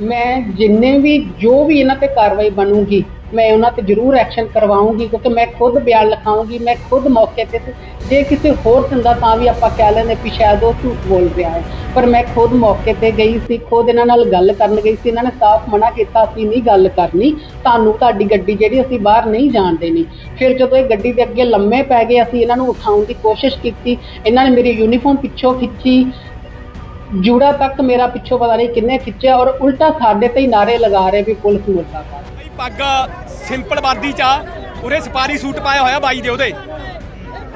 ਮੈਂ ਜਿੰਨੇ ਵੀ, ਜੋ ਵੀ ਇਹਨਾਂ ਤੇ ਕਾਰਵਾਈ ਬਣੂਗੀ, ਮੈਂ ਉਹਨਾਂ ਤੇ ਜ਼ਰੂਰ ਐਕਸ਼ਨ ਕਰਵਾਉਂਗੀ, ਕਿਉਂਕਿ ਮੈਂ ਖੁਦ ਬਿਆਨ ਲਿਖਾਉਂਗੀ, ਮੈਂ ਖੁਦ ਮੌਕੇ ਤੇ ਜੇ ਕਿਸੇ ਹੋਰ ਦਿੰਦਾ ਤਾਂ ਵੀ ਆਪਾਂ ਕਹਿ ਲੈਂਦੇ ਵੀ ਸ਼ਾਇਦ ਉਹ ਝੂਠ ਬੋਲ ਰਿਹਾ ਹੈ। ਪਰ ਮੈਂ ਖੁਦ ਮੌਕੇ ਤੇ ਗਈ ਸੀ, ਖੁਦ ਇਹਨਾਂ ਨਾਲ ਗੱਲ ਕਰਨ ਗਈ ਸੀ, ਇਹਨਾਂ ਨੇ ਸਾਫ਼ ਮਨਾ ਕੀਤਾ, ਅਸੀਂ ਨਹੀਂ ਗੱਲ ਕਰਨੀ, ਤੁਹਾਨੂੰ ਤੁਹਾਡੀ ਗੱਡੀ ਜਿਹੜੀ ਅਸੀਂ ਬਾਹਰ ਨਹੀਂ ਜਾਣ ਦੇਣੀ। ਫਿਰ ਜਦੋਂ ਇਹ ਗੱਡੀ ਦੇ ਅੱਗੇ ਲੰਮੇ ਪੈ ਗਏ, ਅਸੀਂ ਇਹਨਾਂ ਨੂੰ ਉਠਾਉਣ ਦੀ ਕੋਸ਼ਿਸ਼ ਕੀਤੀ, ਇਹਨਾਂ ਨੇ ਮੇਰੀ ਯੂਨੀਫਾਰਮ ਪਿੱਛੋਂ ਖਿੱਚੀ ਜੂੜਾ ਤੱਕ ਮੇਰਾ ਪਿੱਛੋਂ ਪਤਾ ਨਹੀਂ ਕਿੰਨੇ ਖਿੱਚਿਆ ਔਰ ਉਲਟਾ ਸਾਡੇ ਤੇ ਹੀ ਨਾਰੇ ਲਗਾ ਰਹੇ ਵੀ ਪੁਲਿਸ ਮੁਰਦਾਬਾਦ ਬਾਈ ਪੱਗ ਸਿੰਪਲ ਵਰਦੀ ਚ ਆ। ਉਰੇ ਸਪਾਰੀ ਸੂਟ ਪਾਇਆ ਹੋਇਆ ਬਾਈ ਦੇ ਉਹਦੇ।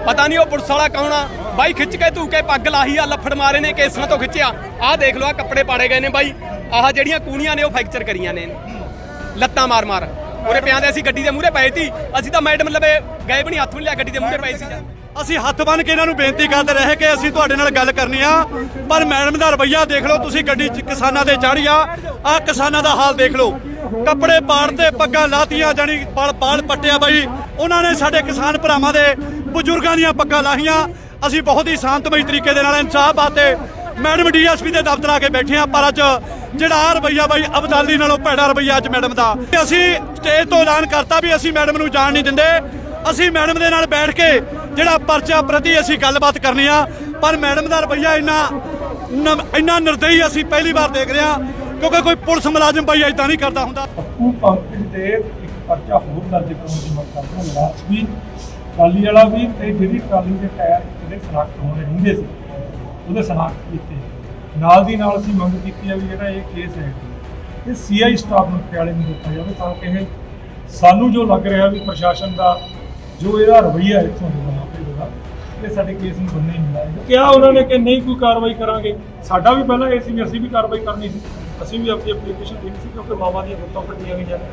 ਪਤਾ ਨਹੀਂ ਉਹ ਪੁਲਿਸ ਵਾਲਾ ਕੌਣ ਆ। ਬਾਈ ਖਿੱਚ ਕੇ ਧੂ ਕੇ ਪੱਗ ਲਾਹੀ ਆ, ਲੱਫੜ ਮਾਰੇ ਨੇ, ਕੇਸਾਂ ਤੋਂ ਖਿੱਚਿਆ। ਆਹ ਦੇਖ ਲਓ ਆ ਕੱਪੜੇ ਪਾੜੇ ਗਏ ਨੇ ਬਾਈ। ਆਹ ਜਿਹੜੀਆਂ ਕੂਣੀਆਂ ਨੇ, ਉਹ ਫ੍ਰੈਕਚਰ ਕਰੀਆਂ ਨੇ। ਲੱਤਾਂ ਮਾਰ ਮਾਰ। ਉਰੇ ਪਿਆਂਦੇ ਅਸੀਂ ਗੱਡੀ ਦੇ ਮੂਹਰੇ ਪਏ ਸੀ। ਅਸੀਂ ਤਾਂ ਮੈਡਮ ਲਵੇ ਗਏ ਵੀ ਨਹੀਂ, ਹੱਥ ਵੀ ਲਿਆ, ਗੱਡੀ ਦੇ ਮੂਹਰੇ ਪਏ ਸੀ। ਅਸੀਂ ਹੱਥ ਬੰਨ ਕੇ ਇਹਨਾਂ ਨੂੰ ਬੇਨਤੀ ਕਰਦੇ ਰਹੇ ਕਿ ਅਸੀਂ ਤੁਹਾਡੇ ਨਾਲ ਗੱਲ ਕਰਨੀ ਆ। ਪਰ ਮੈਡਮ ਦਾ ਰਵੱਈਆ ਦੇਖ ਲਓ, ਤੁਸੀਂ ਗੱਡੀ 'ਚ ਕਿਸਾਨਾਂ ਦੇ ਚੜ੍ਹ ਆ। ਆ ਕਿਸਾਨਾਂ ਦਾ ਹਾਲ ਦੇਖ ਲਓ। ਕੱਪੜੇ ਪਾੜ 'ਤੇ ਪੱਗਾਂ ਲਾਤੀਆਂ ਜਾਨੀ ਪਲ ਪਾਲ ਪੱਟਿਆ ਬਾਈ। ਉਹਨਾਂ ਨੇ ਸਾਡੇ ਕਿਸਾਨ ਭਰਾਵਾਂ ਦੇ ਬਜ਼ੁਰਗਾਂ ਦੀਆਂ ਪੱਗਾਂ ਲਾਹੀਆਂ। ਅਸੀਂ ਬਹੁਤ ਹੀ ਸ਼ਾਂਤਮਈ ਤਰੀਕੇ ਦੇ ਨਾਲ ਇਨਸਾਫ ਬਾਤੇ ਮੈਡਮ ਡੀਐਸਪੀ ਦੇ ਦਫ਼ਤਰ ਆ ਕੇ ਬੈਠੇ ਆ। ਪਰ ਅੱਜ ਜਿਹੜਾ ਆਹ ਰਵੱਈਆ ਬਾਈ, ਅਬਦਾਲੀ ਨਾਲੋਂ ਭੈੜਾ ਰਵੱਈਆ ਅੱਜ ਮੈਡਮ ਦਾ। ਅਸੀਂ ਸਟੇਜ ਤੋਂ ਐਲਾਨ ਕਰਤਾ ਵੀ ਅਸੀਂ ਮੈਡਮ ਨੂੰ ਜਾਣ ਨਹੀਂ ਦਿੰਦੇ। ਅਸੀਂ ਮੈਡਮ ਦੇ ਨਾਲ ਬੈਠ ਕੇ ਜਿਹੜਾ ਪਰਚਾ ਪ੍ਰਤੀ ਅਸੀਂ ਗੱਲਬਾਤ ਕਰਨੀ ਆ, ਪਰ ਮੈਡਮ ਦਾ ਰਵੱਈਆ ਇੰਨਾ ਇੰਨਾ ਨਿਰਦਈ ਅਸੀਂ ਪਹਿਲੀ ਵਾਰ ਦੇਖ ਰਹੇ ਹਾਂ, ਕਿਉਂਕਿ ਕੋਈ ਪੁਲਿਸ ਮੁਲਾਜ਼ਮ ਬਾਈ ਇਦਾਂ ਨਹੀਂ ਕਰਦਾ ਹੁੰਦਾ। ਪੱਪੂ ਪੰਕਜ ਦੇ ਇੱਕ ਪਰਚਾ ਹੋਰ ਦਰਜ ਕਰਨ ਦੀ ਮੰਗ ਕਰਦੇ ਹਾਂ ਵੀ ਟਰਾਲੀ ਵਾਲਾ ਵੀ ਤੇ ਜਿਹੜੀ ਟਰਾਲੀ ਦੇ ਟਾਇਰ ਜਿਹੜੇ ਸਨਾਖਤ ਹੋਣੇ ਰਹਿੰਦੇ ਸੀ, ਉਹਦੇ ਸਨਾਖਤ ਕੀਤੇ। ਨਾਲ ਦੀ ਨਾਲ ਅਸੀਂ ਮੰਗ ਕੀਤੀ ਆ ਵੀ ਜਿਹੜਾ ਇਹ ਕੇਸ ਹੈ, ਇਹ ਸੀਆਈ ਸਟਾਫ ਨੂੰ ਪਟਿਆਲੇ ਨੂੰ ਦਿੱਤਾ ਜਾਵੇ ਤਾਂ ਕਿ ਇਹ ਸਾਨੂੰ ਜੋ ਲੱਗ ਰਿਹਾ ਵੀ ਪ੍ਰਸ਼ਾਸਨ ਦਾ ਜੋ ਇਹਦਾ ਰਵੱਈਆ ਇੱਥੋਂ ਦਾ ਆਪੇ ਸਾਡੇ ਕੇਸ ਨੂੰ ਬੰਨੇ ਨਹੀਂ ਲਾਏਗਾ ਕਿਹਾ ਉਹਨਾਂ ਨੇ ਕਿ ਨਹੀਂ ਕੋਈ ਕਾਰਵਾਈ ਕਰਾਂਗੇ। ਸਾਡਾ ਵੀ ਪਹਿਲਾਂ ਇਹ ਸੀ ਵੀ ਅਸੀਂ ਵੀ ਕਾਰਵਾਈ ਕਰਨੀ ਸੀ। ਅਸੀਂ ਵੀ ਆਪਣੀ ਐਪਲੀਕੇਸ਼ਨ ਦੇਣੀ ਸੀ ਕਿਉਂਕਿ ਮਾਵਾਂ ਦੀਆਂ ਗੁੱਤਾਂ ਕੱਟੀਆਂ ਗਈਆਂ। ਨੇ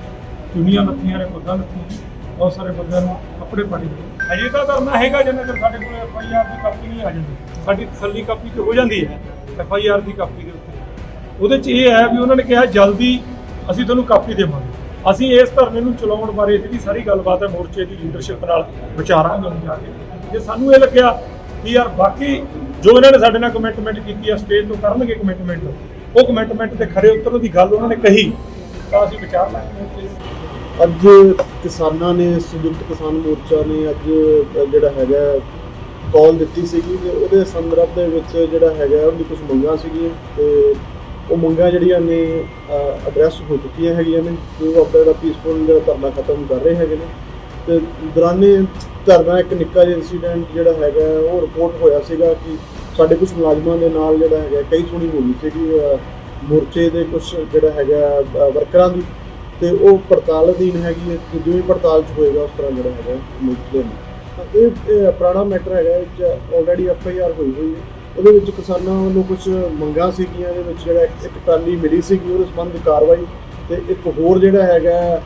ਚੁੰਨੀਆਂ ਨੇ ਪੱਗਾਂ ਲੱਥੀਆਂ ਬਹੁਤ ਸਾਰੇ ਬੰਦਿਆਂ ਨੂੰ ਕੱਪੜੇ ਪਾੜੇ ਅਜੇ ਤਾਂ ਕਰਨਾ ਹੈਗਾ, ਜਿੰਨਾ ਚਿਰ ਸਾਡੇ ਕੋਲ ਐਫ ਆਈ ਆਰ ਦੀ ਕਾਪੀ ਨਹੀਂ ਆ ਜਾਂਦੀ। ਸਾਡੀ ਤਸੱਲੀ ਕਾਪੀ ਤੇ ਹੋ ਜਾਂਦੀ ਹੈ ਐਫ ਆਈ ਆਰ ਦੀ ਕਾਪੀ ਦੇ ਉੱਤੇ। ਉਹਦੇ 'ਚ ਇਹ ਹੈ ਵੀ ਉਹਨਾਂ ਨੇ ਕਿਹਾ, ਜਲਦੀ ਅਸੀਂ ਤੁਹਾਨੂੰ ਕਾਪੀ ਦੇਵਾਂਗੇ। ਅਸੀਂ ਇਸ ਧਰਨੇ ਨੂੰ ਚਲਾਉਣ ਬਾਰੇ ਜਿਹੜੀ ਸਾਰੀ ਗੱਲਬਾਤ ਹੈ ਮੋਰਚੇ ਦੀ ਲੀਡਰਸ਼ਿਪ ਨਾਲ ਵਿਚਾਰਾਂਗੇ ਹੁਣ ਜਾ ਕੇ। ਜੇ ਸਾਨੂੰ ਇਹ ਲੱਗਿਆ ਕਿ ਯਾਰ ਬਾਕੀ ਜੋ ਇਹਨਾਂ ਨੇ ਸਾਡੇ ਨਾਲ ਕਮਿਟਮੈਂਟ ਕੀਤੀ ਆ ਸਟੇਜ ਤੋਂ ਕਰਨਗੇ ਕਮਿਟਮੈਂਟ ਉਹ ਕਮਿਟਮੈਂਟ ਤੇ ਖਰੇ ਉਤਰਨ ਦੀ ਗੱਲ ਉਹਨਾਂ ਨੇ ਕਹੀ, ਤਾਂ ਅਸੀਂ ਵਿਚਾਰ ਲਾਂਗੇ। ਅੱਜ ਕਿਸਾਨਾਂ ਨੇ, ਸੰਯੁਕਤ ਕਿਸਾਨ ਮੋਰਚਾ ਨੇ ਅੱਜ ਜਿਹੜਾ ਹੈਗਾ ਕਾਲ ਦਿੱਤੀ ਸੀਗੀ ਤੇ ਉਹਦੇ ਸੰਦਰਭ ਦੇ ਵਿੱਚ ਜਿਹੜਾ ਹੈਗਾ, ਉਹਦੀ ਕੁਝ ਮੰਗਾਂ ਸੀਗੀਆਂ ਤੇ ਉਹ ਮੰਗਾਂ ਜਿਹੜੀਆਂ ਨੇ ਐਡਰੈਸ ਹੋ ਚੁੱਕੀਆਂ ਹੈਗੀਆਂ ਨੇ ਤੇ ਉਹ ਆਪਣਾ ਜਿਹੜਾ ਪੀਸਫੁਲ ਜਿਹੜਾ ਧਰਨਾ ਖਤਮ ਕਰ ਰਹੇ ਹੈਗੇ ਨੇ। ਤੇ ਦੌਰਾਨੇ ਧਰਨਾ ਇੱਕ ਨਿੱਕਾ ਜਿਹਾ ਇਨਸੀਡੈਂਟ ਜਿਹੜਾ ਹੈਗਾ, ਉਹ ਰਿਪੋਰਟ ਹੋਇਆ ਸੀਗਾ ਕਿ ਸਾਡੇ ਕੁਝ ਮੁਲਾਜ਼ਮਾਂ ਦੇ ਨਾਲ ਜਿਹੜਾ ਹੈਗਾ, ਕਈ ਸੁਣੀ ਹੋ ਸੀਗੀ ਮੋਰਚੇ ਦੇ ਕੁਝ ਜਿਹੜਾ ਹੈਗਾ ਵਰਕਰਾਂ ਦੀ। ਤੇ ਉਹ ਪੜਤਾਲ ਅਧੀਨ ਹੈਗੀ ਹੈ, ਤੇ ਜਿਵੇਂ ਪੜਤਾਲ ਚ ਹੋਏਗਾ, ਉਸ ਤਰ੍ਹਾਂ ਜਿਹੜਾ ਹੈਗਾ ਮੁਕਲੇ ਨੂੰ ਇਹ ਪੁਰਾਣਾ ਮੈਟਰ ਹੈਗਾ, ਇਹ ਚ ਆਲਰੇਡੀ ਐਫ ਆਈ ਆਰ ਹੋਈ ਹੋਈ ਹੈ। ਉਹਦੇ ਵਿੱਚ ਕਿਸਾਨਾਂ ਵੱਲੋਂ ਕੁਝ ਮੰਗਾਂ ਸੀਗੀਆਂ, ਇਹਦੇ ਵਿੱਚ ਜਿਹੜਾ ਇੱਕ ਟਰਾਲੀ ਮਿਲੀ ਸੀਗੀ, ਉਹਦੇ ਸੰਬੰਧ ਕਾਰਵਾਈ, ਤੇ ਇੱਕ ਹੋਰ ਜਿਹੜਾ ਹੈਗਾ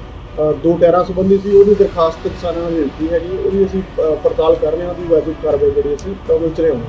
ਦੋ ਟੈਰਾਂ ਸੰਬੰਧੀ ਸੀ, ਉਹਦੀ ਦਰਖਾਸਤ ਕਿਸਾਨਾਂ ਨੇ ਦਿੱਤੀ ਹੈਗੀ, ਉਹਦੀ ਅਸੀਂ ਪੜਤਾਲ ਕਰ ਰਹੇ ਹਾਂ, ਉਹਦੀ ਵਾਜਿਬ ਕਾਰਵਾਈ ਜਿਹੜੀ ਅਸੀਂ ਉਹਦੇ ਵਿੱਚ ਰਹੇ ਹਾਂ।